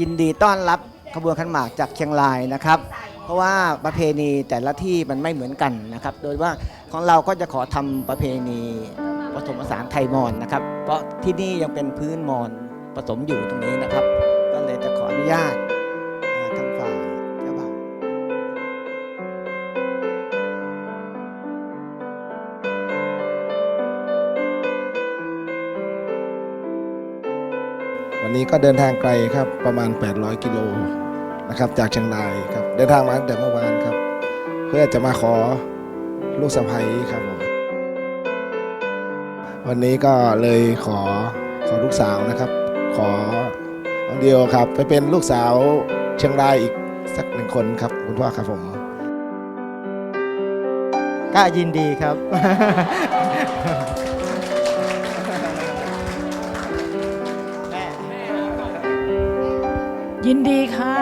ยินดีต้อนรับขบวนขันหมากจากเชียงรายนะครับ เพราะว่าประเพณีแต่ละที่มันไม่เหมือนกันนะครับ โดยว่าของเราก็จะขอทำประเพณีผสมผสานไทยมอญนะครับ เพราะที่นี่ยังเป็นพื้นมอญผสมอยู่ตรงนี้นะครับ ก็เลยจะขออนุญาต นี้ก็เดินทางไกลครับประมาณ 800 กิโลนะครับจากเชียงรายครับเดินทางมาตั้งแต่เมื่อวานครับ เพื่อจะมาขอลูกสะใภ้ครับผมวันนี้ก็เลยขอขอลูกสาวนะครับขออเดียวครับ ไปเป็นลูกสาวเชียงรายอีกสักหนึ่งคนครับคุณพ่อครับผมก็ยินดีครับ ยินดีค่ะ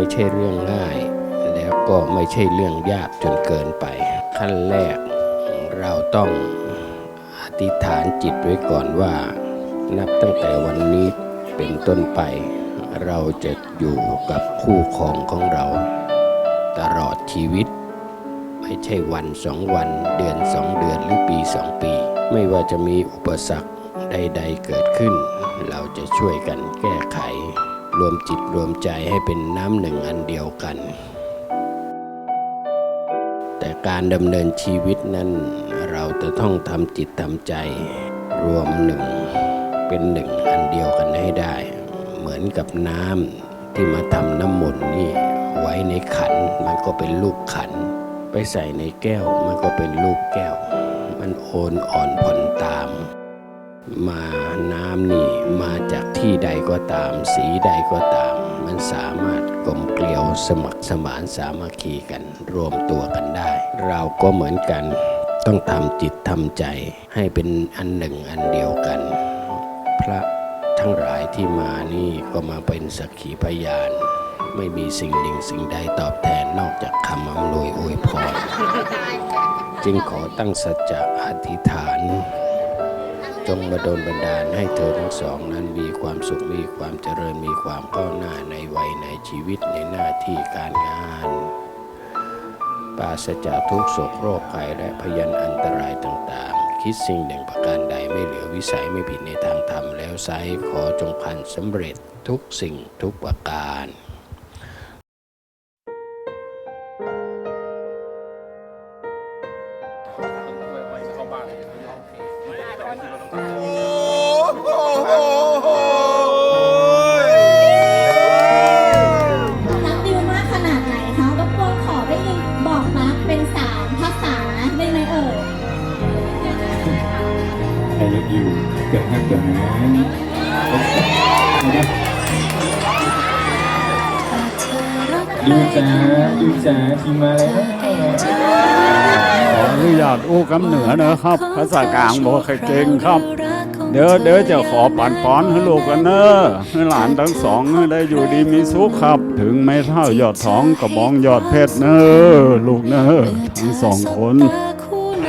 ไม่ใช่เรื่องง่าย แล้วก็ไม่ใช่เรื่องยากจนเกินไป ขั้นแรกเราต้องอธิษฐานจิตไว้ก่อนว่า นับตั้งแต่วันนี้เป็นต้นไป เราจะอยู่กับคู่ครองของเรา ตลอดชีวิต ไม่ใช่วันสองวันเดือนสองเดือนหรือปีสองปี ไม่ว่าจะมีอุปสรรคใด ๆ เกิดขึ้น เราจะช่วยกันแก้ไข รวมจิตรวมใจให้เป็นน้ำหนึ่งอันเดียวกัน แต่การดำเนินชีวิตนั้นเราจะต้องทำจิตทำใจ รวมหนึ่ง เป็นหนึ่งอันเดียวกันให้ได้ เหมือนกับน้ำที่มาทำน้ำมนต์นี่ไว้ในขันมันก็เป็นลูกขัน ไปใส่ในแก้วมันก็เป็นลูกแก้ว มันโอนอ่อนผ่อนตาม มาน้ำนี่มาจากที่ใดก็ตาม สีใดก็ตาม มันสามารถกลมเกลียวสมัครสมานสามัคคีกันรวมตัวกันได้ เราก็เหมือนกันต้องทำจิตทำใจให้เป็นอันหนึ่งอันเดียวกัน พระทั้งหลายที่มานี่ก็มาเป็นสักขีพยาน ไม่มีสิ่งหนึ่งสิ่งใดตอบแทนนอกจากคำอำนวยอวยพร จึงขอตั้งสัจจะอธิษฐาน จงมาโดนบันดาลให้เธอทั้งสองนั้นมีความสุขมีความเจริญมีความก้าวหน้าในวัยในชีวิตในหน้าที่การงานปราศจากทุกโศกโรคภัยและพยันอันตรายต่างๆ คิดสิ่งหนึ่งประการใดไม่เหลือวิสัยไม่ผิดในทางธรรมแล้วไซขอจงพันสำเร็จทุกสิ่งทุกประการ รักดิวมากขนาดไหนคะรบกวนขอได้ยินบอกรักเป็นสามภาษาได้ไหมเอ่ย I love you เกิดฮักเกิดหาดูจ้าดูจ้าทีมาแล้ว ออนุญาตอู้คำเหนือนะครับ ภาษากลางบอกใครเก่งครับ เดี๋ยวเดี๋ยวจะขอปันป้อนให้ลูกกันเนอะให้หลานทั้งสองได้อยู่ดีมีสุขครับ ถึงไม่เท่ายอดท้องกระบองยอดเพชรเนอะลูกเนอะทั้งสองคน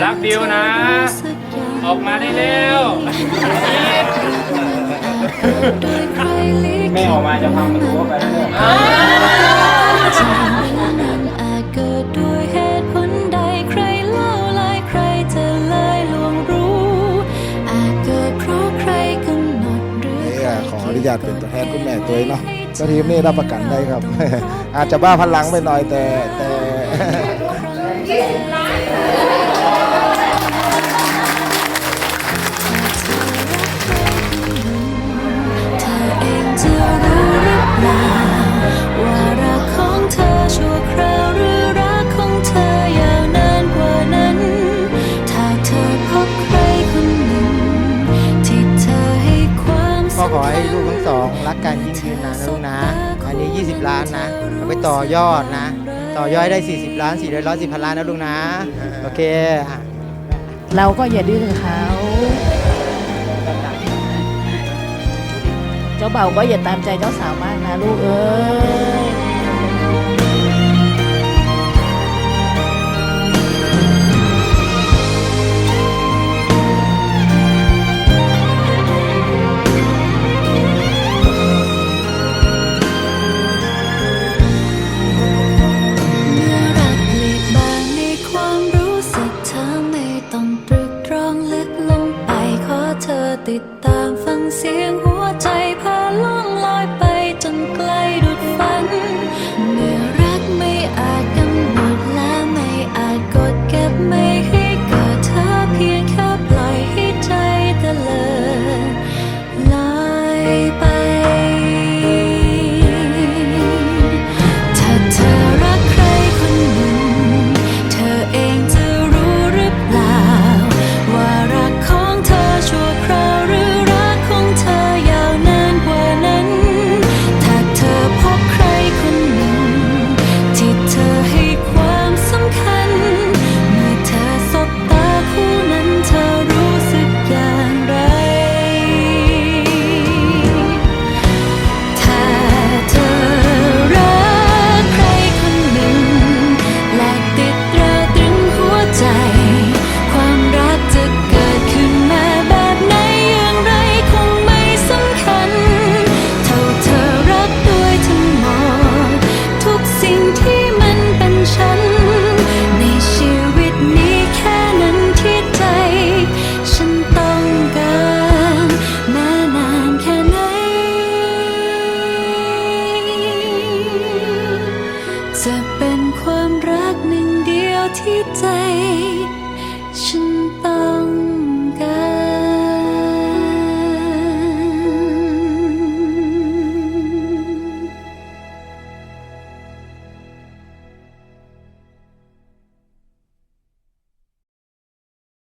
รักดิวนะ ออกมาได้เร็วไม่ออกมาจะพังประตูเข้าไปแล้วเนี่ยอา ญาตเป็นตัวแทนคุณแม่ตัวเองเนาะก็ทีมนี้รับประกันได้ครับ อาจจะบ้าพลังไปหน่อยแต่แต่ งรักกันยิ่งยืนนะลูกนะ อันนี้ 20 ล้านนะเอาไปต่อยอดนะ ต่อยอดได้ 40 ล้าน400ล้าน10พันล้านนะลูกนะ โอเคเราก็อย่าดื้อเขาเจ้าเบาก็อย่าตามใจเจ้าสาวมากนะลูกเอ้ย ติด